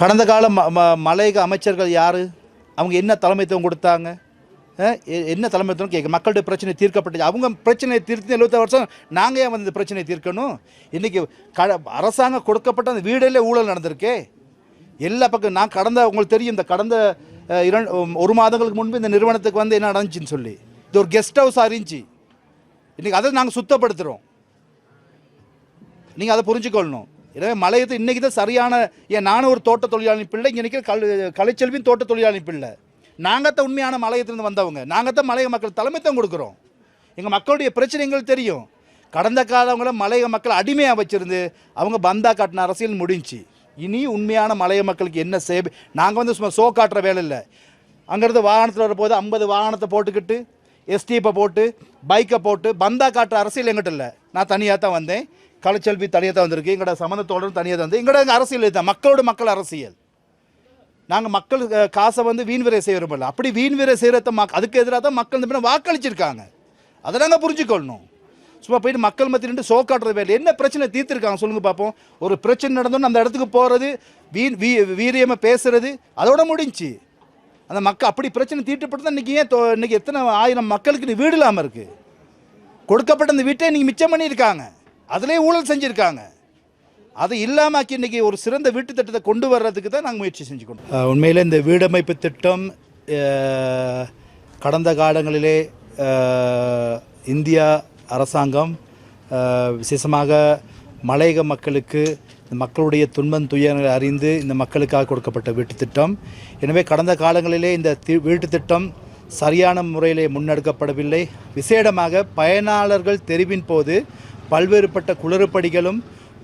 கடந்த கால ம ம- மலையக அமைச்சர்கள் யார்? அவங்க என்ன தலைமைத்துவம் கொடுத்தாங்க? எ- என்ன தலைமைத்துவம் கேட்க மக்களுடைய பிரச்சனை தீர்க்கப்பட்டது. அவங்க பிரச்சனையை தீர்த்து எழுபத்தாறு வருஷம் நாங்கள் ஏன் வந்து இந்த பிரச்சனையை தீர்க்கணும்? இன்றைக்கி க அரசாங்கம் கொடுக்கப்பட்ட அந்த வீடில் ஊழல் நடந்திருக்கே. எல்லா பக்கம் நான் கடந்த உங்களுக்கு தெரியும் இந்த கடந்த இரண்டு ஒரு மாதங்களுக்கு முன்பு இந்த நிறுவனத்துக்கு வந்து என்ன நடந்துச்சுன்னு சொல்லி. இது ஒரு கெஸ்ட் ஹவுஸ் இருந்துச்சு. இன்றைக்கி அதை நாங்கள் சுத்தப்படுத்துகிறோம் நீங்கள் அதை புரிஞ்சுக்கொள்ளணும். எனவே மலையத்து இன்றைக்கி தான் சரியான ஏன் நானும் ஒரு தோட்ட தொழிலாளி பிள்ளை இங்கே நிற்கிற கல் கலைச்செல்வியும் தோட்ட தொழிலாளி பிள்ளை. நாங்கள் தான் உண்மையான மலையத்திலிருந்து வந்தவங்க. நாங்கள் தான் மலைய மக்கள் தலைமைத்தான் கொடுக்குறோம். எங்கள் மக்களுடைய பிரச்சனை எங்களுக்கு தெரியும். கடந்த காலவங்கள மலைய மக்கள் அடிமையாக வச்சுருந்து அவங்க பந்தா காட்டின அரசியல் முடிஞ்சு. இனி உண்மையான மலைய மக்களுக்கு என்ன சேவை? நாங்கள் வந்து சும்மா ஷோ காட்டுற வேலை இல்லை. அங்கேருந்து வாகனத்தில் வரும்போது ஐம்பது வாகனத்தை போட்டுக்கிட்டு எஸ்டிஎப்பை போட்டு பைக்கை போட்டு பந்தா காட்டுற அரசியல் எங்கிட்ட இல்லை. நான் தனியாக தான் வந்தேன். கலைச்செல்வி தனியாக தான் வந்திருக்கு. எங்களோட சம்மந்தத்தோடு தனியாக தான் வந்து எங்களோட அரசியல் இதுதான். மக்களோட மக்கள் அரசியல். நாங்கள் மக்கள் காசை வந்து வீண் விரை செய்ய விரும்பல. அப்படி வீண் விரை செய்கிறத மக் அதுக்கு எதிராக தான் மக்கள் இந்த பின்ன வாக்களிச்சிருக்காங்க. அதை நாங்கள் புரிஞ்சுக்கொள்ளணும். சும்மா போயிட்டு மக்கள் மத்தியில் நின்று ஷோ காட்டுறது வேலை என்ன பிரச்சனை தீர்த்துருக்காங்க சொல்லுங்கள் பார்ப்போம் ஒரு பிரச்சனை நடந்தோன்னு அந்த இடத்துக்கு போகிறது வீண் வீ வீரியமாக பேசுகிறது அதோட முடிஞ்சுச்சு அந்த மக்கள் அப்படி பிரச்சனை தீர்க்கப்பட்டு தான் இன்றைக்கி ஏன் தொ- இன்னைக்கு எத்தனை ஆயிரம் மக்களுக்கு வீடு இல்லாமல் இருக்குது கொடுக்கப்பட்ட அந்த வீட்டை இன்றைக்கி மிச்சம் பண்ணியிருக்காங்க. அதிலே ஊழல் செஞ்சுருக்காங்க. அது இல்லாமக்கி இன்றைக்கி ஒரு சிறந்த வீட்டு திட்டத்தை கொண்டு வர்றதுக்கு தான் நாங்கள் முயற்சி செஞ்சு உண்மையில் இந்த வீடமைப்பு திட்டம் கடந்த காலங்களிலே இந்தியா அரசாங்கம் விசேஷமாக மலையக மக்களுக்கு இந்த மக்களுடைய துன்பம் துயரங்களை அறிந்து இந்த மக்களுக்காக கொடுக்கப்பட்ட வீட்டு திட்டம். எனவே கடந்த காலங்களிலே இந்த தி- வீட்டு திட்டம் சரியான முறையிலே முன்னெடுக்கப்படவில்லை. விசேடமாக பயனாளர்கள் தெரிவின் போது பல்வேறுபட்ட குளறுபடிகளும்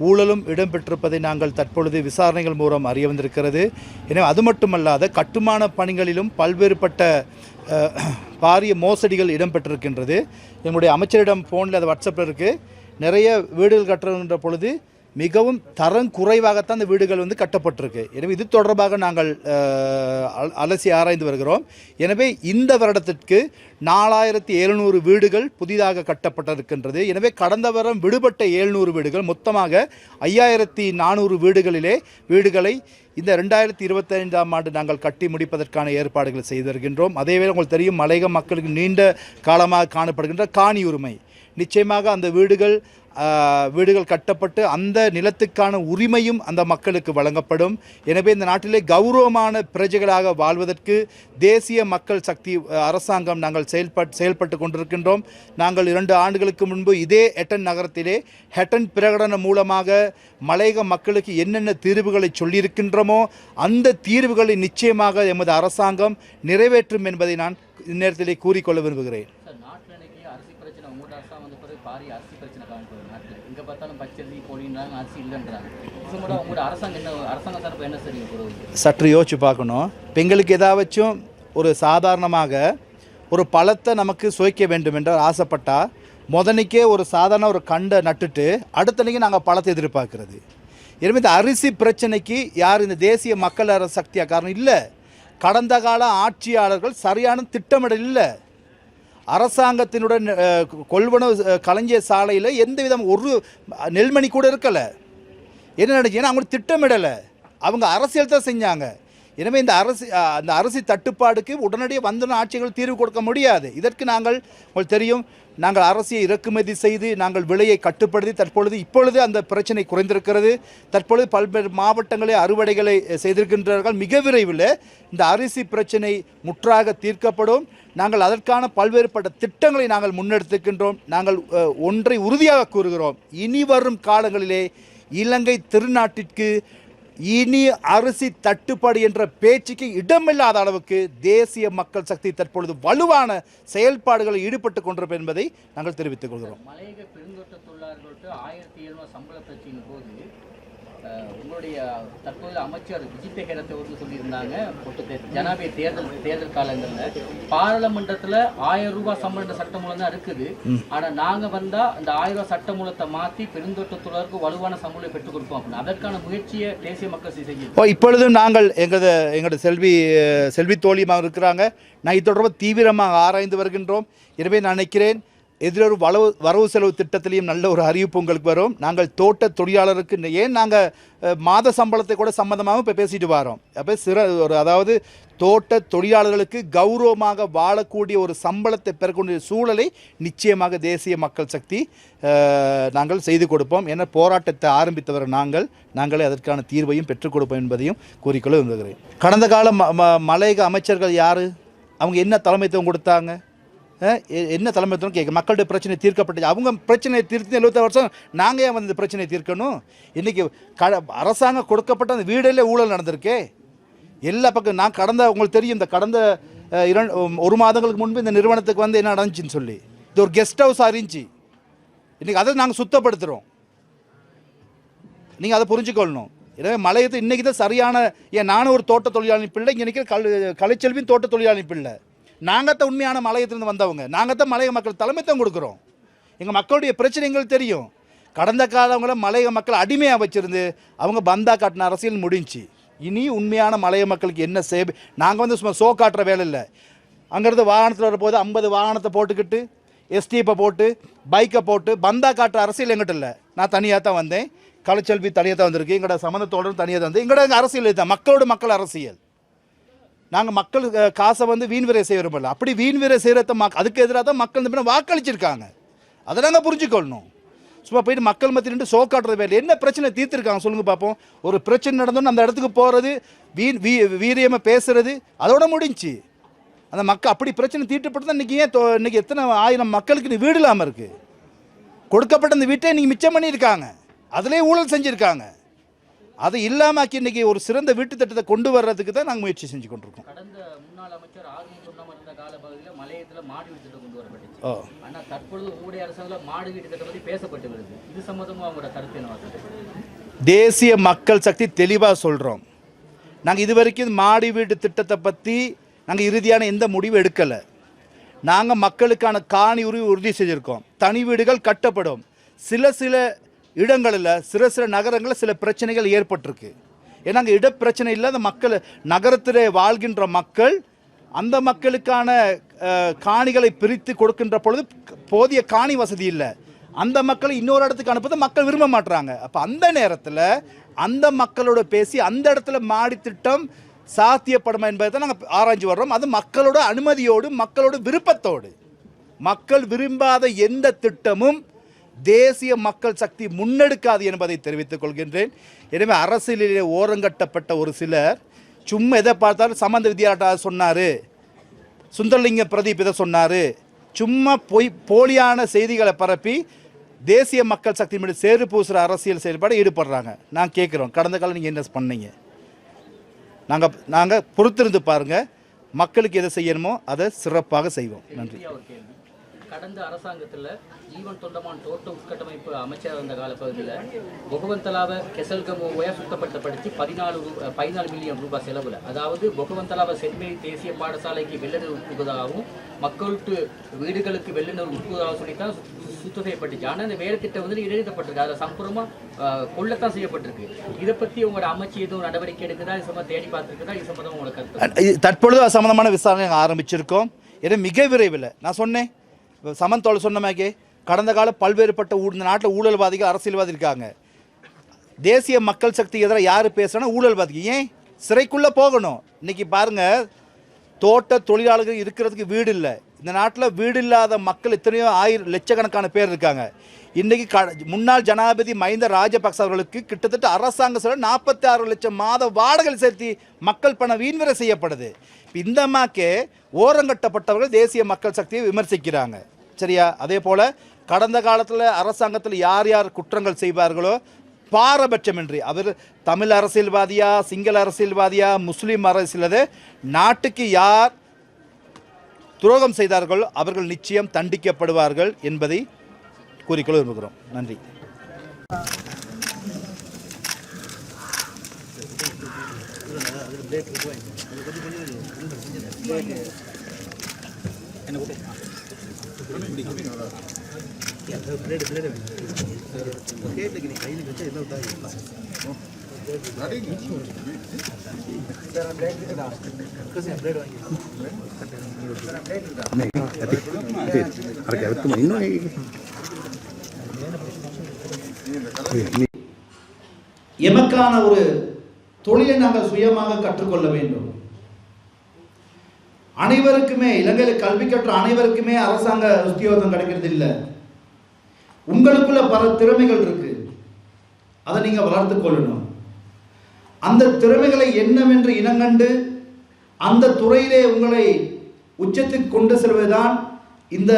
ஊழலும் இடம்பெற்றிருப்பதை நாங்கள் தற்பொழுது விசாரணைகள் மூலம் அறிய வந்திருக்கிறது. எனவே அது மட்டுமல்லாத கட்டுமான பணிகளிலும் பல்வேறுபட்ட பாரிய மோசடிகள் இடம்பெற்றிருக்கின்றது. எங்களுடைய அமைச்சரிடம் ஃபோனில் அது வாட்ஸ்அப்பில் இருக்குது நிறைய வீடுகள் கட்டுகின்ற பொழுது மிகவும் தரம் குறைவாகத்தான் அந்த வீடுகள் வந்து கட்டப்பட்டிருக்கு. எனவே இது தொடர்பாக நாங்கள் அல- அலசி ஆராய்ந்து வருகிறோம். எனவே இந்த வருடத்திற்கு நாலாயிரத்தி எழுநூறு வீடுகள் புதிதாக கட்டப்பட்டிருக்கின்றது. எனவே கடந்த வாரம் விடுபட்ட எழுநூறு வீடுகள் மொத்தமாக ஐயாயிரத்தி நானூறு வீடுகளிலே வீடுகளை இந்த ரெண்டாயிரத்தி இருபத்தைந்தாம் ஆண்டு நாங்கள் கட்டி முடிப்பதற்கான ஏற்பாடுகள் செய்து வருகின்றோம். அதேவேளை உங்களுக்கு தெரியும் மலையக மக்களுக்கு நீண்ட காலமாக காணப்படுகின்ற காணி உரிமை நிச்சயமாக அந்த வீடுகள் வீடுகள் கட்டப்பட்டு அந்த நிலத்துக்கான உரிமையும் அந்த மக்களுக்கு வழங்கப்படும். எனவே இந்த நாட்டிலே கௌரவமான பிரஜைகளாக வாழ்வதற்கு தேசிய மக்கள் சக்தி அரசாங்கம் நாங்கள் செயல்பட் செயல்பட்டு கொண்டிருக்கின்றோம். நாங்கள் இரண்டு ஆண்டுகளுக்கு முன்பு இதே எட்டன் நகரத்திலே ஹெட்டன் பிரகடனம் மூலமாக மலையக மக்களுக்கு என்னென்ன தீர்வுகளை சொல்லியிருக்கின்றோமோ அந்த தீர்வுகளை நிச்சயமாக எமது அரசாங்கம் நிறைவேற்றும் என்பதை நான் இந்நேரத்திலே கூறிக்கொள்ள விரும்புகிறேன் சார் நாட்டில் இன்னைக்கு அரிசி பிரச்சனை உங்களோட அரசாங்கம் வந்த பிறகு அரிசி பிரச்சனை காணப்படுது நாட்டில். எங்கே பார்த்தாலும் பச்சரிசி கோழின்றாங்க அரிசி இல்லைன்றாங்க. இது கூட உங்களோட அரசாங்கம் என்ன அரசாங்க தரப்பு என்ன செய்யுங்க சற்று யோசிச்சு பார்க்கணும். பெண்களுக்கு எங்களுக்கு ஏதாவச்சும் ஒரு சாதாரணமாக ஒரு பழத்தை நமக்கு சுவைக்க வேண்டும் என்று ஆசைப்பட்டால் முதனைக்கே ஒரு சாதாரண ஒரு கண்டை நட்டுட்டு அடுத்தனைக்கு நாங்கள் பழத்தை எதிர்பார்க்கிறது. எனவே இந்த அரிசி பிரச்சனைக்கு யார் இந்த தேசிய மக்கள் அரசு சக்தியா காரணம்? இல்லை. கடந்த கால ஆட்சியாளர்கள் சரியான திட்டமிடல் இல்லை. அரசாங்கத்தினுடன் கொள்வனவு கலைஞர் சாலையில் எந்த விதம் ஒரு நெல்மணி கூட இருக்கலை. என்ன நடந்துச்சுன்னா அவங்க திட்டமிடலை. அவங்க அரசியல் தான் செஞ்சாங்க. எனவே இந்த அரசு அந்த அரசு தட்டுப்பாடுக்கு உடனடியாக வந்தன ஆட்சிகள் தீர்வு கொடுக்க முடியாது. இதற்கு நாங்கள் உங்களுக்கு தெரியும் நாங்கள் அரசியை இறக்குமதி செய்து நாங்கள் விலையை கட்டுப்படுத்தி தற்பொழுது இப்பொழுது அந்த பிரச்சனை குறைந்திருக்கிறது. தற்பொழுது பல்வேறு மாவட்டங்களில் அறுவடைகளை செய்திருக்கின்றார்கள். மிக விரைவில் இந்த அரிசி பிரச்சனை முற்றாக தீர்க்கப்படும். நாங்கள் அதற்கான பல்வேறுபட்ட திட்டங்களை நாங்கள் முன்னெடுத்துக்கின்றோம் நாங்கள் ஒன்றை உறுதியாக கூறுகிறோம். இனி வரும் காலங்களிலே இலங்கை திருநாட்டிற்கு இனி அரிசி தட்டுப்பாடு என்ற பேச்சுக்கு இடமில்லாத அளவுக்கு தேசிய மக்கள் சக்தி தற்பொழுது வலுவான செயல்பாடுகளில் ஈடுபட்டு கொண்டிருப்போம் என்பதை நாங்கள் தெரிவித்துக் கொள்கிறோம். மலையக பெருந்தோட்ட தொழிலாளர்களுக்கு ஆயிரத்தி எழுநூறு சம்பள பிரச்சனையின் போது உங்களுடைய தற்போது அமைச்சர் விஜித்த ஹேரத்தை வந்து சொல்லியிருந்தாங்க ஜனாதிபதி தேர்தல் தேர்தல் காலங்களில் பாராளுமன்றத்தில் ஆயிரம் ரூபாய் சம்பள சட்டமூலம் தான் இருக்குது. ஆனா நாங்க வந்தா அந்த ஆயிரம் ரூபாய் சட்டமூலத்தை மாத்தி பெருந்தோட்ட தொழிலாளருக்கு வலுவான சம்பளம் பெற்றுக் கொடுப்போம் அப்படின்னு. அதற்கான முயற்சியை தேசிய மக்கள் செய்ய இப்போ இப்பொழுதும் நாங்கள் எங்களது எங்களது செல்வி செல்வி தோழியமாக இருக்கிறாங்க. நான் இது தொடர்பாக தீவிரமாக ஆராய்ந்து வருகின்றோம். எனவே நான் நினைக்கிறேன் எதிரொரு வளவு வரவு செலவு திட்டத்திலையும் நல்ல ஒரு அறிவிப்பு உங்களுக்கு வரும். நாங்கள் தோட்ட தொழிலாளருக்கு ஏன் நாங்கள் மாத சம்பளத்தை கூட சம்மந்தமாக இப்போ பேசிட்டு வரோம். அப்போ சிற ஒரு அதாவது தோட்ட தொழிலாளர்களுக்கு கௌரவமாக வாழக்கூடிய ஒரு சம்பளத்தை பெறக்கூடிய சூழலை நிச்சயமாக தேசிய மக்கள் சக்தி நாங்கள் செய்து கொடுப்போம். என போராட்டத்தை ஆரம்பித்தவர் நாங்கள். நாங்களே அதற்கான தீர்வையும் பெற்றுக் கொடுப்போம் என்பதையும் கூறிக்கொள்ள விரும்புகிறேன். கடந்த கால ம ம- மலையக அமைச்சர்கள் யார்? அவங்க என்ன தலைமைத்துவம் கொடுத்தாங்க? என்ன தலைமைத்துவம் கேட்க மக்களுடைய பிரச்சனை தீர்க்கப்பட்டது. அவங்க பிரச்சனையை தீர்த்து எழுபத்தி வருஷம் நாங்கள் ஏன் வந்து இந்த பிரச்சனையை தீர்க்கணும்? இன்றைக்கி க அரசாங்கம் கொடுக்கப்பட்ட அந்த வீடிலே ஊழல் நடந்திருக்கே. எல்லா பக்கம் நான் கடந்த உங்களுக்கு தெரியும் இந்த கடந்த இரண்டு ஒரு மாதங்களுக்கு முன்பு இந்த நிறுவனத்துக்கு வந்து என்ன நடந்துச்சுன்னு சொல்லி. இது ஒரு கெஸ்ட் ஹவுஸ் இருந்துச்சு. இன்றைக்கி அதை நாங்கள் சுத்தப்படுத்துகிறோம் நீங்கள் அதை புரிஞ்சுக்கொள்ளணும். எனவே மலையத்தை இன்றைக்கி தான் சரியான ஏன் நானும் ஒரு தோட்ட தொழிலாளி பிள்ளை இங்கே நிற்கிற கல் கலைச்செல்வின் தோட்ட தொழிலாளி பிள்ளை. நாங்கள் தான் உண்மையான மலையத்திலிருந்து வந்தவங்க. நாங்கள் தான் மலைய மக்கள் தலைமைத்தான் கொடுக்குறோம். எங்கள் மக்களுடைய பிரச்சனை எங்களுக்கு தெரியும். கடந்த காலவங்கள மலைய மக்கள் அடிமையாக வச்சுருந்து அவங்க பந்தா காட்டின அரசியல் முடிஞ்சு. இனி உண்மையான மலைய மக்களுக்கு என்ன சேவை? நாங்கள் வந்து சும்மா ஷோ காட்டுற வேலை இல்லை. அங்கேருந்து வாகனத்தில் வரும்போது ஐம்பது வாகனத்தை போட்டுக்கிட்டு எஸ்டிஎப்பை போட்டு பைக்கை போட்டு பந்தா காட்டுற அரசியல் எங்கிட்ட இல்லை. நான் தனியாக தான் வந்தேன். கலைச்செல்வி தனியாக தான் வந்திருக்கு. எங்களோட சம்மந்தத்தோடு தனியாக தான் வந்து எங்களோட எங்கள் அரசியல் இதுதான். மக்களோட மக்கள் அரசியல். நாங்கள் மக்கள் காசை வந்து வீண் விரை செய்ய விரும்பல. அப்படி வீண் விரை செய்கிறத மக் அதுக்கு எதிராக தான் மக்கள் இந்த பின்ன வாக்களிச்சிருக்காங்க. அதை நாங்கள் புரிஞ்சுக்கொள்ளணும். சும்மா போயிட்டு மக்கள் மத்தியில் நின்று ஷோ காட்டுறது வேலை என்ன பிரச்சனை தீர்த்துருக்காங்க சொல்லுங்கள் பார்ப்போம் ஒரு பிரச்சனை நடந்தோன்னு அந்த இடத்துக்கு போகிறது வீண் வீ வீரியமாக பேசுறது அதோட முடிஞ்சுச்சு அந்த மக்கள் அப்படி பிரச்சனை தீட்டுப்பட்டு தான் இன்றைக்கி ஏன் இன்றைக்கி எத்தனை ஆயிரம் மக்களுக்கு நீ வீடு இல்லாமல் இருக்குது கொடுக்கப்பட்ட அந்த வீட்டை இன்றைக்கி மிச்சம் பண்ணியிருக்காங்க. அதிலே ஊழல் செஞ்சுருக்காங்க. அது இல்லாமக்கி இன்னைக்கு ஒரு சிறந்த வீட்டு திட்டத்தை கொண்டு வர்றதுக்கு தான் நாங்கள் முயற்சி செஞ்சு கொண்டிருக்கோம். கடந்த முன்னாள் அமைச்சர் ஆர்வி சொன்னம இருந்த கால பகுதியில் மலையத்தில் மாடு வீட்டு திட்டம் கொண்டு வரப்பட்டுச்சு. ஓ ஆனால் தற்பொழுது உங்களுடைய அரசாங்கத்தில் மாடு வீட்டு திட்டம் பற்றி பேசப்பட்டு வருது. இது சம்மந்தமாக உங்களோட கருத்து என்னவா சார் தேசிய மக்கள் சக்தி தெளிவாக சொல்கிறோம் நாங்கள் இது வரைக்கும் மாடி வீட்டு திட்டத்தை பற்றி நாங்கள் இறுதியான எந்த முடிவும் எடுக்கலை. நாங்கள் மக்களுக்கான காணி உரிமை உறுதி செஞ்சுருக்கோம். தனி வீடுகள் கட்டப்படும். சில சில இடங்களில் சில சில நகரங்களில் சில பிரச்சனைகள் ஏற்பட்டிருக்கு. ஏன்னா அங்கே இடப்பிரச்சனை இல்லாத மக்கள் நகரத்திலே வாழ்கின்ற மக்கள் அந்த மக்களுக்கான காணிகளை பிரித்து கொடுக்கின்ற பொழுது போதிய காணி வசதி இல்லை. அந்த மக்களை இன்னொரு இடத்துக்கு அனுப்புவது மக்கள் விரும்ப மாட்டுறாங்க அப்போ அந்த நேரத்தில் அந்த மக்களோட பேசி அந்த இடத்துல மாடி திட்டம் சாத்தியப்படுமா என்பதை நாங்கள் ஆராய்ஞ்சு வர்றோம். அது மக்களோட அனுமதியோடு மக்களோட விருப்பத்தோடு. மக்கள் விரும்பாத எந்த திட்டமும் தேசிய மக்கள் சக்தி முன்னெடுக்காது என்பதை தெரிவித்துக் கொள்கின்றேன். எனவே அரசியலிலே ஓரங்கட்டப்பட்ட ஒரு சிலர் சும்மா எதை பார்த்தாலும் சமந்த வித்யாட்டா சொன்னார் சுந்தரலிங்க பிரதீப் இதை சொன்னார் சும்மா பொய் போலியான செய்திகளை பரப்பி தேசிய மக்கள் சக்தி மீது சேறு பூசுகிற அரசியல் செயல்பாடு ஈடுபடுறாங்க. நான் கேட்குறோம் கடந்த காலம் நீங்கள் என்ன பண்ணீங்க? நாங்கள் நாங்கள் பொறுத்திருந்து பாருங்கள் மக்களுக்கு எதை செய்யணுமோ அதை சிறப்பாக செய்வோம். நன்றி. கடந்த அரசாங்கத்தில் ஜீவன் தொண்டமான் தோட்ட உட்கட்டமைப்பு அமைச்சர் இருந்த காலப்பகுதியில் பொகவந்தலாவை கெசல்கமோவை சுத்தப்படுத்தப்படுத்தி பதினாலு ரூ பதினாலு மில்லியன் ரூபாய் செலவில். அதாவது பொகவந்தலாவை சென்மேரி தேசிய பாடசாலைக்கு வெள்ளநீர் உட்புவதாகவும் மக்களுக்கு வீடுகளுக்கு வெள்ளநீர் உட்புவதாக சொல்லித்தான் சு- சுத்தம் செய்யப்பட்டுச்சு ஆனால் இந்த வேலை திட்டம் வந்து இடைநிறுத்தப்பட்டிருக்கு. அதில் சம்பூர்ணமாக கொள்ளத்தான் செய்யப்பட்டிருக்கு. இதை பற்றி உங்களோட அமைச்சு எதுவும் நடவடிக்கை எடுக்குதா? இது சம்பந்தம் தேடி பார்த்துருக்குதா இது சம்பந்தம் உங்களுக்கு தற்பொழுது சம்பந்தமான விசாரணை ஆரம்பிச்சிருக்கோம். ஏன்னா மிக விரைவில். நான் சொன்னேன் சமந்தோல் சொன்ன மாதிரியே கடந்த கால பல்வேறுபட்ட இந்த நாட்டில் ஊழல்வாதிகள் அரசியல்வாதி இருக்காங்க. தேசிய மக்கள் சக்தி எதிராக யார் பேசுனா ஊழல்வாதிக்கு ஏன்? சிறைக்குள்ளே போகணும். இன்றைக்கி பாருங்கள் தோட்ட தொழிலாளர்கள் இருக்கிறதுக்கு வீடு இல்லை. இந்த நாட்டில் வீடு இல்லாத மக்கள் எத்தனையோ ஆயிரம் லட்சக்கணக்கான பேர் இருக்காங்க. இன்றைக்கி க முன்னாள் ஜனாதிபதி மஹிந்த ராஜபக்ச அவர்களுக்கு கிட்டத்தட்ட அரசாங்க சொல்ல நாற்பத்தி ஆறு லட்சம் மாத வாடகை செலுத்தி மக்கள் பணம் வீண்வரை செய்யப்படுது. இப்ப இந்த ஓரங்கட்டப்பட்டவர்கள் தேசிய மக்கள் சக்தியை விமர்சிக்கிறாங்க. சரியா அதே போல் கடந்த காலத்தில் அரசாங்கத்தில் யார் யார் குற்றங்கள் செய்வார்களோ பாரபட்சமின்றி. அவர் தமிழ் அரசியல்வாதியா சிங்கள அரசியல்வாதியா முஸ்லீம் அரசியலது நாட்டுக்கு யார் துரோகம் செய்தார்களோ அவர்கள் நிச்சயம் தண்டிக்கப்படுவார்கள் என்பதை கூறிக்கொள்ள விரும்புகிறோம். நன்றி. எனக்கு எமக்கான ஒரு தொழிலை நாங்கள் சுயமாக கற்றுக்கொள்ள வேண்டும். அனைவருக்குமே இலங்கையில் கல்வி கற்ற அனைவருக்குமே அரசாங்க உத்தியோகம் கிடைக்கிறது இல்லை. உங்களுக்குள்ள பல திறமைகள் இருக்கு. அதை நீங்க வளர்த்து கொள்ளணும். அந்த திறமைகளை என்னவென்று இனங்கண்டு அந்த துறையிலே உங்களை உச்சத்துக்கு கொண்டு செல்வதுதான் இந்த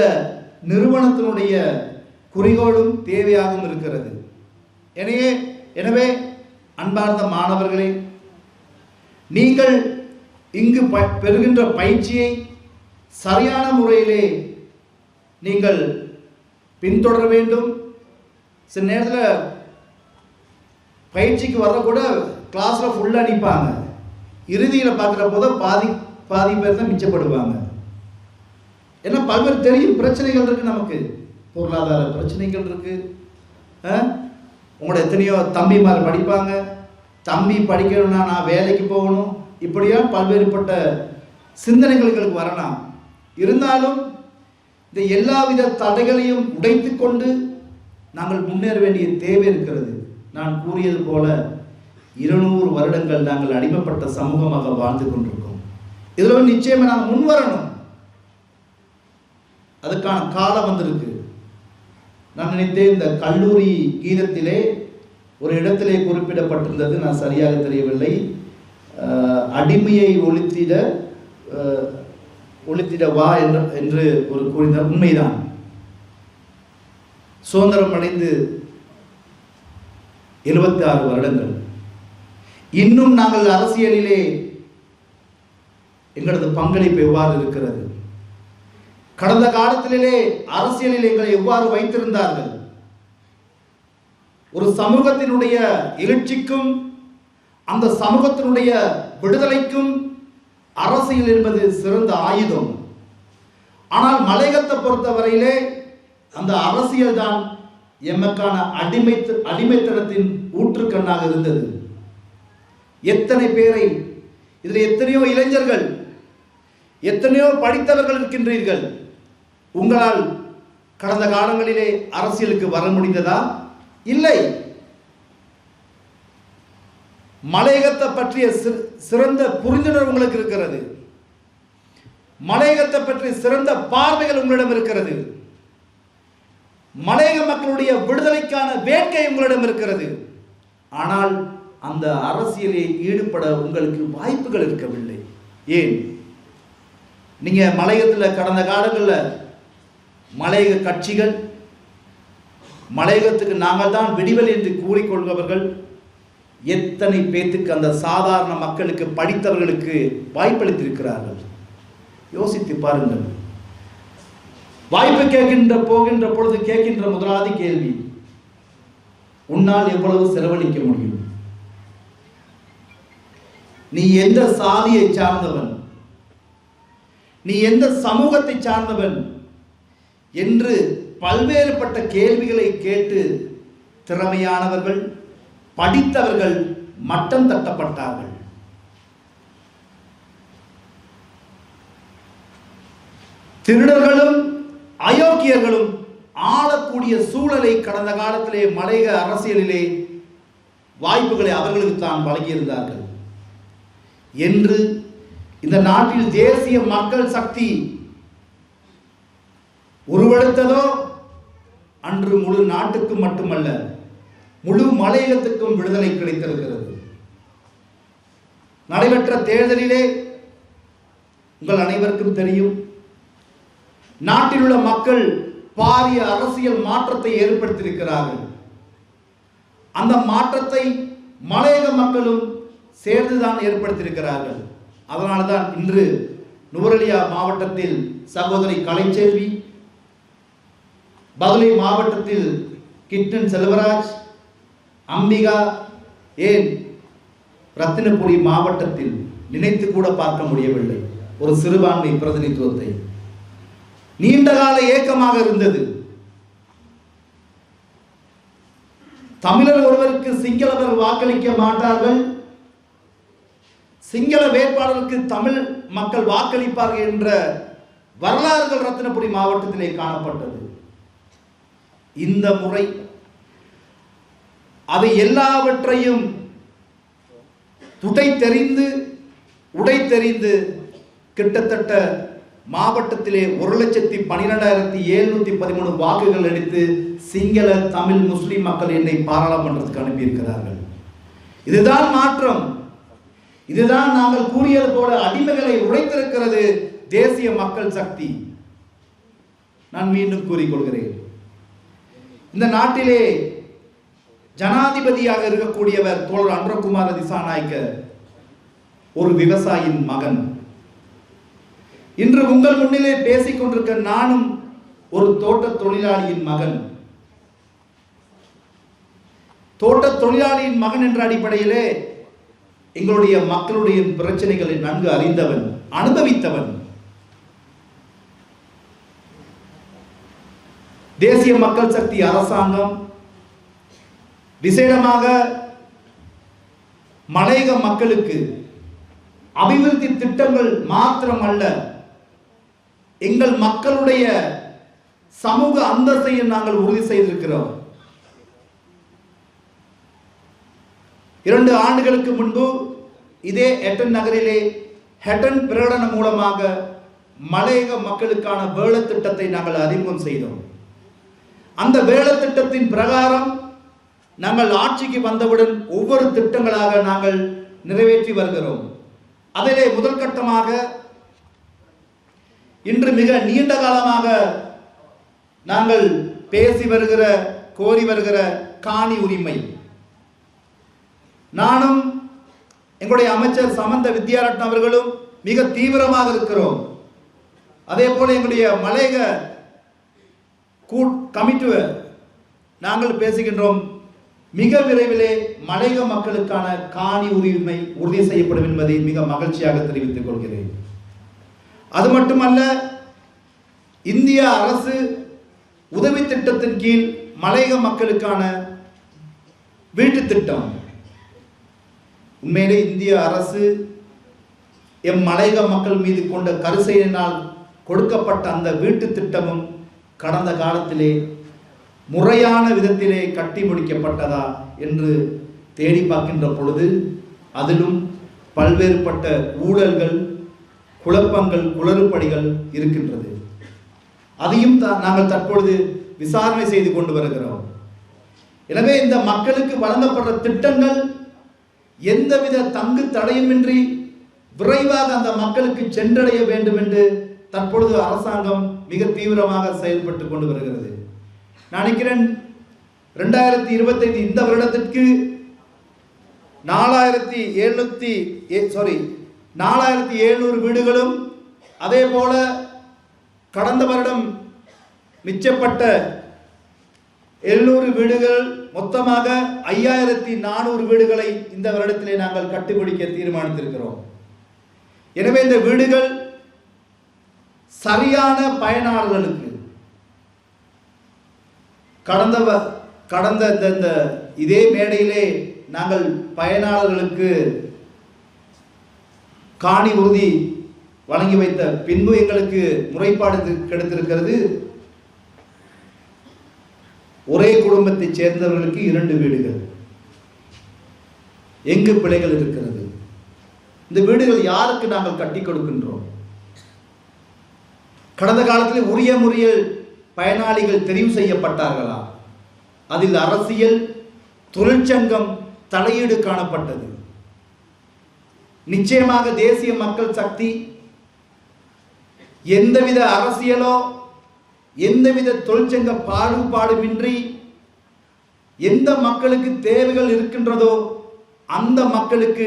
நிறுவனத்தினுடைய குறிக்கோளும் தேவையாகவும் இருக்கிறது. எனவே எனவே அன்பார்ந்த மாணவர்களே நீங்கள் இங்கு ப பெறுகின்ற பயிற்சியை சரியான முறையிலே நீங்கள் பின்தொடர வேண்டும். சில நேரத்தில் பயிற்சிக்கு வர கூட கிளாஸில் ஃபுல்லாக நிற்பாங்க இறுதியில் பார்க்குற போது பாதி பாதி பேர் தான் மிச்சப்படுவாங்க. ஏன்னா பல்வேறு தெரியும் பிரச்சனைகள் இருக்குது நமக்கு. பொருளாதார பிரச்சனைகள் இருக்குது உங்களோட எத்தனையோ தம்பிமார் படிப்பாங்க. தம்பி படிக்கணும்னா நான் வேலைக்கு போகணும். இப்படியா பல்வேறுபட்ட சிந்தனைகள் எங்களுக்கு வரலாம். இருந்தாலும் இந்த எல்லாவித தடைகளையும் உடைத்து கொண்டு நாங்கள் முன்னேற வேண்டிய தேவை இருக்கிறது. நான் கூறியது போல இருநூறு வருடங்கள் நாங்கள் அடிமைப்பட்ட சமூகமாக வாழ்ந்து கொண்டிருக்கோம். இதில் நிச்சயமாக நாங்கள் முன் வரணும் அதுக்கான காலம் வந்திருக்கு. நான் நினைத்தேன் இந்த கல்லூரி கீதத்திலே ஒரு இடத்திலே குறிப்பிடப்பட்டிருந்தது. நான் சரியாக தெரியவில்லை. அடிமையை ஒழித்திட ஒழித்திட வா என்று என்று ஒரு கூறின உண்மைதான். சுதந்திரம் அடைந்து எழுபத்தி ஆறு வருடங்கள். இன்னும் நாங்கள் அரசியலிலே எங்களது பங்களிப்பு எவ்வாறு இருக்கிறது? கடந்த காலத்திலே அரசியலில் எங்களை எவ்வாறு வைத்திருந்தார்கள்? ஒரு சமூகத்தினுடைய எழுச்சிக்கும் அந்த சமூகத்தினுடைய விடுதலைக்கும் அரசியல் என்பது சிறந்த ஆயுதம். ஆனால் மலையகத்தை பொறுத்தவரையிலே அந்த அரசியல் தான் எமக்கான அடிமை அடிமைத்தனத்தின் ஊற்றுக்கண்ணாக இருந்தது. எத்தனை பேரை இதில் எத்தனையோ இளைஞர்கள் எத்தனையோ படித்தவர்கள் இருக்கின்றீர்கள் உங்களால் கடந்த காலங்களிலே அரசியலுக்கு வர முடிந்ததா? இல்லை. மலையகத்தை பற்றிய சிறந்த புரிந்துணர்வு உங்களுக்கு இருக்கிறது. மலையகத்தை பற்றிய சிறந்த பார்வைகள் உங்களிடம் இருக்கிறது. மலையக மக்களுடைய விடுதலைக்கான வேட்கை உங்களிடம் இருக்கிறது. ஆனால் அந்த அரசியலில் ஈடுபட உங்களுக்கு வாய்ப்புகள் இருக்கவில்லை. ஏன்? நீங்க மலையகத்தில் கடந்த காலங்களில் மலையக கட்சிகள் மலையகத்துக்கு நாங்கள் தான் விடிவல் என்று கூறிக்கொள்பவர்கள் எத்தனை பேத்துக்கு அந்த சாதாரண மக்களுக்கு படித்தவர்களுக்கு வாய்ப்பளித்திருக்கிறார்கள்? யோசித்து பாருங்கள். வாய்ப்பு கேட்கின்ற போகின்ற பொழுது கேட்கின்ற முதலாவது கேள்வி உன்னால் எவ்வளவு செலவழிக்க முடியும்? நீ எந்த சாதியை சார்ந்தவன்? நீ எந்த சமூகத்தை சார்ந்தவன்? என்று பல்வேறுபட்ட கேள்விகளை கேட்டு திறமையானவர்கள் படித்தவர்கள் மட்டம் தட்டப்பட்டார்கள். திருடர்களும் அயோக்கியர்களும் ஆளக்கூடிய சூழலை கடந்த காலத்திலே மலையக அரசியலிலே வாய்ப்புகளை அவர்களுக்கு தான் வழங்கியிருந்தார்கள். என்று இந்த நாட்டில் தேசிய மக்கள் சக்தி உருவெடுத்ததோ அன்று முழு நாட்டுக்கு மட்டுமல்ல முழு மலையகத்துக்கும் விடுதலை கிடைத்திருக்கிறது. நடைபெற்ற தேர்தலிலே உங்கள் அனைவருக்கும் தெரியும் நாட்டில் உள்ள மக்கள் பாரிய அரசியல் மாற்றத்தை ஏற்படுத்தியிருக்கிறார்கள். அந்த மாற்றத்தை மலையக மக்களும் சேர்ந்துதான் ஏற்படுத்தியிருக்கிறார்கள். அதனால தான் இன்று நுவரலியா மாவட்டத்தில் சகோதரி கலைச்செல்வி பதுளை மாவட்டத்தில் கிட்டன் செல்வராஜ் அம்பிகா ஏன் ரத்தினபுரி மாவட்டத்தில் நினைத்து கூட பார்க்க முடியவில்லை? ஒரு சிறுபான்மை பிரதிநிதித்துவத்தை. நீண்டகால ஏக்கமாக இருந்தது. தமிழர் ஒருவருக்கு சிங்களவர் வாக்களிக்க மாட்டார்கள். சிங்கள வேட்பாளருக்கு தமிழ் மக்கள் வாக்களிப்பார்கள் என்ற வரலாறுகள் ரத்தினபுரி மாவட்டத்திலே காணப்பட்டது. இந்த முறை அதை எல்லாவற்றையும் துடை தெரிந்து உடை தெரிந்து கிட்டத்தட்ட மாவட்டத்திலே ஒரு லட்சத்தி பன்னிரெண்டாயிரத்தி எழுநூத்தி பதிமூணு வாக்குகள் அளித்து சிங்கள தமிழ் முஸ்லிம் மக்கள் என்னை பாராளுமன்றத்துக்கு அனுப்பியிருக்கிறார்கள். இதுதான் மாற்றம். இதுதான் நாங்கள் கூறியது போல அடிமைகளை உடைத்திருக்கிறது தேசிய மக்கள் சக்தி. நான் மீண்டும் கூறிக்கொள்கிறேன் இந்த நாட்டிலே ஜனாதிபதியாக இருக்கக்கூடியவர் தோழர் அன்றகுமார திசாநாயக்க ஒரு விவசாயியின் மகன். இன்று உங்கள் முன்னிலே பேசிக் கொண்டிருக்க நானும் ஒரு தோட்ட தொழிலாளியின் மகன். தோட்ட தொழிலாளியின் மகன் என்ற அடிப்படையிலே எங்களுடைய மக்களுடைய பிரச்சனைகளை நன்கு அறிந்தவன் அனுபவித்தவன். தேசிய மக்கள் சக்தி அரசாங்கம் விசேடமாக மலையக மக்களுக்கு அபிவிருத்தி திட்டங்கள் மாத்திரமல்ல எங்கள் மக்களுடைய சமூக அந்தஸ்தையும் நாங்கள் உறுதி செய்திருக்கிறோம். இரண்டு ஆண்டுகளுக்கு முன்பு இதே எட்டன் நகரிலே ஹெட்டன் பிரகடனம் மூலமாக மலையக மக்களுக்கான வேலை திட்டத்தை நாங்கள் அறிமுகம் செய்தோம். அந்த வேலை திட்டத்தின் பிரகாரம் நாங்கள் ஆட்சிக்கு வந்தவுடன் ஒவ்வொரு திட்டங்களாக நாங்கள் நிறைவேற்றி வருகிறோம். அதிலே முதல் கட்டமாக இன்று மிக நீண்ட காலமாக நாங்கள் பேசி வருகிற கோரி வருகிற காணி உரிமை. நானும் எங்களுடைய அமைச்சர் சமந்த வித்யாரட்ன அவர்களும் மிக தீவிரமாக இருக்கிறோம். அதே போல எங்களுடைய மலையக கூட் கமிட்டுவை நாங்கள் பேசுகின்றோம். மிக விரைவிலே மலையக மக்களுக்கான காணி உரிமை உறுதி செய்யப்படும் என்பதை மிக மகிழ்ச்சியாக தெரிவித்துக் கொள்கிறேன். அது மட்டுமல்ல இந்திய அரசு உதவி திட்டத்தின் கீழ் மலையக மக்களுக்கான வீட்டு திட்டம். உண்மையிலே இந்திய அரசு எம் மலையக மக்கள் மீது கொண்ட கருசையினால் கொடுக்கப்பட்ட அந்த வீட்டு திட்டமும் கடந்த காலத்திலே முறையான விதத்திலே கட்டி முடிக்கப்பட்டதா என்று தேடி பார்க்கின்ற பொழுது அதிலும் பல்வேறுபட்ட ஊழல்கள் குழப்பங்கள் குளறுபடிகள் இருக்கின்றது. அதையும் நாங்கள் தற்பொழுது விசாரணை செய்து கொண்டு வருகிறோம். எனவே இந்த மக்களுக்கு வழங்கப்படுற திட்டங்கள் எந்தவித தங்கு தடையுமின்றி விரைவாக அந்த மக்களுக்கு சென்றடைய வேண்டும் என்று தற்பொழுது அரசாங்கம் மிக தீவிரமாக செயல்பட்டு கொண்டு வருகிறது. நான் நினைக்கிறேன் ரெண்டாயிரத்தி இருபத்தைந்து இந்த வருடத்திற்கு நாலாயிரத்தி எழுநூத்தி சாரி நாலாயிரத்தி எழுநூறு வீடுகளும் அதே போல கடந்த வருடம் மிச்சப்பட்ட எழுநூறு வீடுகள் மொத்தமாக ஐயாயிரத்தி நானூறு வீடுகளை இந்த வருடத்திலே நாங்கள் கட்டுப்பிடிக்க தீர்மானித்திருக்கிறோம். எனவே இந்த வீடுகள் சரியான பயனாளர்களுக்கு கடந்த வ- கடந்த இந்த- இந்த இதே மேடையிலே நாங்கள் பயனாளர்களுக்கு காணி உறுதி வழங்கி வைத்த பின்பு எங்களுக்கு முறைப்பாடு கிடைத்திருக்கிறது. ஒரே குடும்பத்தைச் சேர்ந்தவர்களுக்கு இரண்டு வீடுகள். எங்கு பிழைகள் இருக்கிறது? இந்த வீடுகள் யாருக்கு நாங்கள் கட்டி கொடுக்கின்றோம்? கடந்த காலத்தில் உரிய முறையில் பயனாளிகள் தெரிவு செய்யப்பட்டார்களா? அதில் அரசியல் தொழிற்சங்கம் தலையீடு காணப்பட்டது. நிச்சயமாக தேசிய மக்கள் சக்தி எந்தவித அரசியலோ எந்தவித தொழிற்சங்க பாகுபாடுமின்றி எந்த மக்களுக்கு தேவைகள் இருக்கின்றதோ அந்த மக்களுக்கு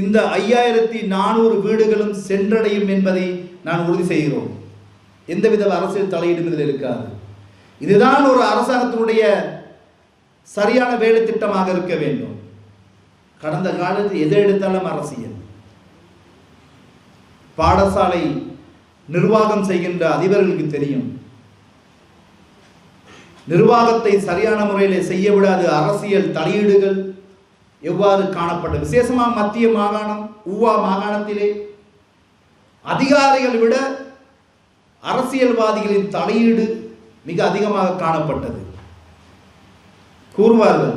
இந்த ஐயாயிரத்தி நானூறு வீடுகளும் சென்றடையும் என்பதை நான் உறுதி செய்கிறோம். எந்தவித அரசியல் தலையீடும் இதில் இருக்காது. இதுதான் ஒரு அரசாங்கத்தினுடைய சரியான வேலை திட்டமாக இருக்க வேண்டும். கடந்த காலத்தில் எதை எடுத்தாலும் அரசியல். பாடசாலை நிர்வாகம் செய்கின்ற அதிபர்களுக்கு தெரியும். நிர்வாகத்தை சரியான முறையில் செய்ய விடாது அரசியல் தலையீடுகள் எவ்வாறு காணப்பட்டது விசேஷமாக மத்திய மாகாணம் ஊவா மாகாணத்திலே அதிகாரிகள் விட அரசியல்வாதிகளின் தலையீடு மிக அதிகமாக காணப்பட்டது. கூறுவார்கள்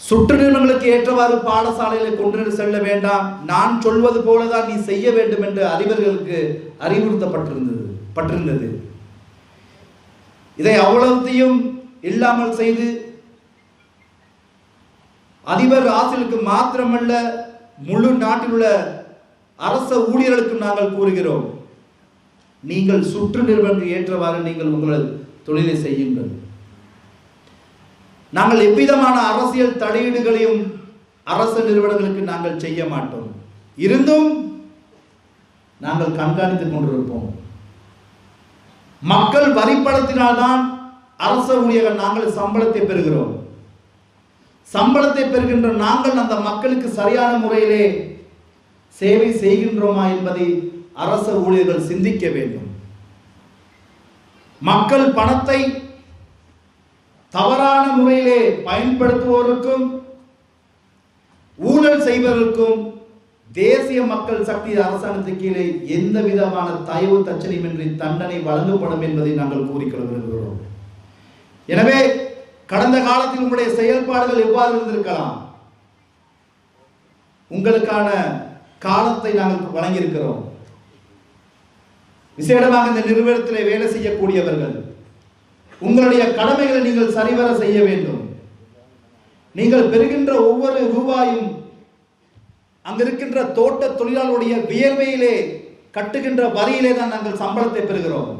சுற்று நிறுவனங்களுக்கு ஏற்றவாறு பாடசாலைகளை கொண்டு செல்ல வேண்டாம். நான் சொல்வது போலதான் நீ செய்ய வேண்டும் என்று அறிவர்களுக்கு அறிவுறுத்தப்பட்டிருந்தது பட்டிருந்தது. இதை அவ்வளவுத்தையும் இல்லாமல் செய்து அதிபர் ஆசிலுக்கு மாத்திரமல்ல முழு நாட்டில் உள்ள அரச ஊழியர்களுக்கும் நாங்கள் கூறுகிறோம். நீங்கள் சுற்று நிறுவனத்துக்கு ஏற்றவாறு நீங்கள் உங்கள் தொழிலை செய்யுங்கள். நாங்கள் எவ்விதமான அரசியல் தலையீடுகளையும் அரசு நிறுவனங்களுக்கு நாங்கள் செய்ய மாட்டோம். இருந்தும் நாங்கள் கண்காணித்துக் கொண்டிருப்போம். மக்கள் வரிப்படத்தினால்தான் அரச ஊழியர்கள் நாங்கள் சம்பளத்தை பெறுகிறோம். சம்பளத்தை பெறுகின்ற நாங்கள் அந்த மக்களுக்கு சரியான முறையிலே சேவை செய்கின்றோமா என்பதை அரச ஊழியர்கள் சிந்திக்க வேண்டும். மக்கள் பணத்தை தவறான முறையிலே பயன்படுத்துவோருக்கும் ஊழல் செய்வதற்கும் தேசிய மக்கள் சக்தி அரசாங்கத்துக்கு கீழே எந்த விதமான தயவு தச்சனையுமின்றி தண்டனை வழங்கப்படும் என்பதை நாங்கள் கூறிக்கொள்ள விரும்புகிறோம். எனவே கடந்த காலத்தில் உங்களுடைய செயல்பாடுகள் எவ்வாறு இருந்திருக்கலாம்? உங்களுக்கான காலத்தை நாங்கள் வழங்கியிருக்கிறோம். விசேடமாக இந்த நிறுவனத்தில் வேலை செய்யக்கூடியவர்கள் உங்களுடைய கடமைகளை நீங்கள் சரிவர செய்ய வேண்டும். நீங்கள் பெறுகின்ற ஒவ்வொரு ரூபாயும் அங்கிருக்கின்ற தோட்ட தொழிலாளருடைய வியர்வையிலே கட்டுகின்ற வரியிலே தான் நாங்கள் சம்பளத்தை பெறுகிறோம்.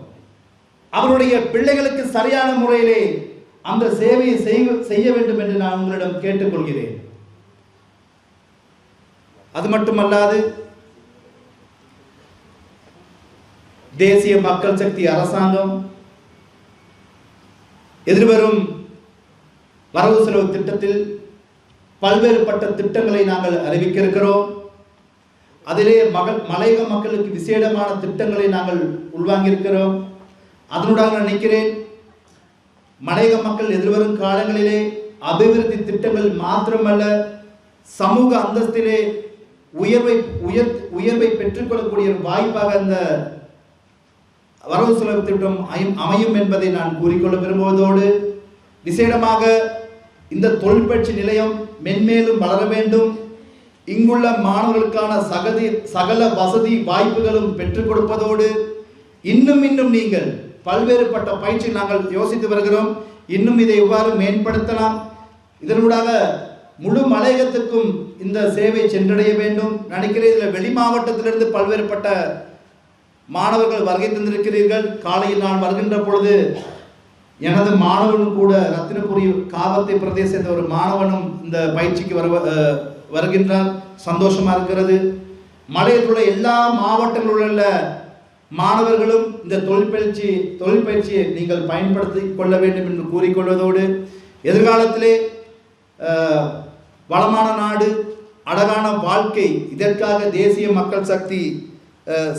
அவருடைய பிள்ளைகளுக்கு சரியான முறையிலே அந்த சேவையை செய்ய வேண்டும் என்று நான் உங்களிடம் கேட்டுக்கொள்கிறேன். அது மட்டுமல்லாது தேசிய மக்கள் சக்தி அரசாங்கம் எதிர்வரும் வரவு செலவு திட்டத்தில் பல்வேறுபட்ட திட்டங்களை நாங்கள் அறிவிக்க இருக்கிறோம் அதிலே மகள் மலையக மக்களுக்கு விசேடமான திட்டங்களை நாங்கள் உள்வாங்கியிருக்கிறோம். அதனுடன் நினைக்கிறேன் மலையக மக்கள் எதிர்வரும் காலங்களிலே அபிவிருத்தி திட்டங்கள் மாத்திரமல்ல சமூக அந்தஸ்திலே உயர்வை உயர் உயர்வை பெற்றுக்கொள்ளக்கூடிய ஒரு வாய்ப்பாக அந்த வரவு செலவு திட்டம் அமையும்- அமையும் என்பதை நான் கூறிக்கொள்ள விரும்புவதோடு விசேடமாக இந்த தொழிற்பயிற்சி நிலையம் மென்மேலும் வளர வேண்டும். இங்குள்ள மாணவர்களுக்கான சகதி சகல வசதி வாய்ப்புகளும் பெற்றுக் கொடுப்பதோடு இன்னும் இன்னும் நீங்கள் பல்வேறுபட்ட பயிற்சி நாங்கள் யோசித்து வருகிறோம். இன்னும் இதை எவ்வாறு மேம்படுத்தலாம். இதனூடாக முழு மலையகத்துக்கும் இந்த சேவை சென்றடைய வேண்டும். நினைக்கிறேன் இதில் வெளி மாவட்டத்திலிருந்து பல்வேறுபட்ட மாணவர்கள் வருகை தந்திருக்கிறீர்கள். காலையில் நான் வருகின்ற பொழுது எனது மாணவனும் கூட ரத்தினபுரி காவத்தை பிரதேசத்தை ஒரு மாணவனும் இந்த பயிற்சிக்கு வர அஹ், வருகின்றார் சந்தோஷமா இருக்கிறது. மலையில் உள்ள எல்லா மாவட்டங்களில் உள்ள மாணவர்களும் இந்த தொழிற்பயிற்சி தொழிற்பயிற்சியை நீங்கள் பயன்படுத்தி கொள்ள வேண்டும் என்று கூறிக்கொள்வதோடு எதிர்காலத்திலே வளமான நாடு அழகான வாழ்க்கை இதற்காக தேசிய மக்கள் சக்தி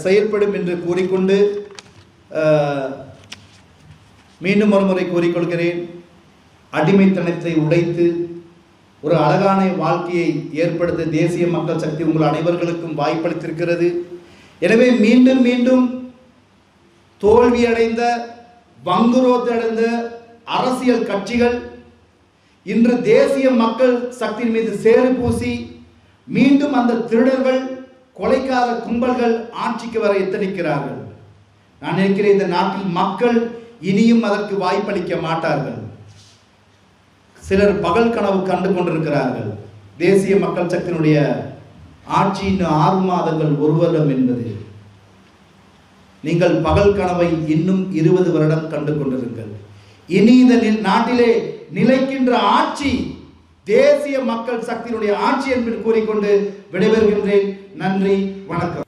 செயல்படும் என்று கூறிக்கொண்டு மீண்டும் ஒருமுறை கூறிக்கொள்கிறேன். அடிமைத்தனத்தை உடைத்து ஒரு அழகான வாழ்க்கையை ஏற்படுத்த தேசிய மக்கள் சக்தி உங்கள் அனைவர்களுக்கும் வாய்ப்பளித்திருக்கிறது. எனவே மீண்டும் மீண்டும் தோல்வியடைந்த வங்குரோத்தடைந்த அரசியல் கட்சிகள் இன்று தேசிய மக்கள் சக்தியின் மீது சேறு பூசி மீண்டும் அந்த திருடர்கள் கொலைக்கார கும்பல்கள் ஆட்சிக்கு வர எத்தனிக்கிறார்கள்? நான் நினைக்கிறேன் இந்த நாட்டில் மக்கள் இனியும் அதற்கு வாய்ப்பளிக்க மாட்டார்கள். சிலர் பகல் கனவு கண்டு கொண்டிருக்கிறார்கள். தேசிய மக்கள் சக்தியினுடைய ஆட்சி இன்னும் ஆறு மாதங்கள் ஒரு வருடம் என்பது. நீங்கள் பகல் கனவை இன்னும் இருபது வருடம் கண்டு கொண்டிருங்கள். இனி இந்த நாட்டிலே நிலைக்கின்ற ஆட்சி தேசிய மக்கள் சக்தியினுடைய ஆட்சி என்று கூறிக்கொண்டு விடைபெறுகின்றேன். நன்றி வணக்கம்.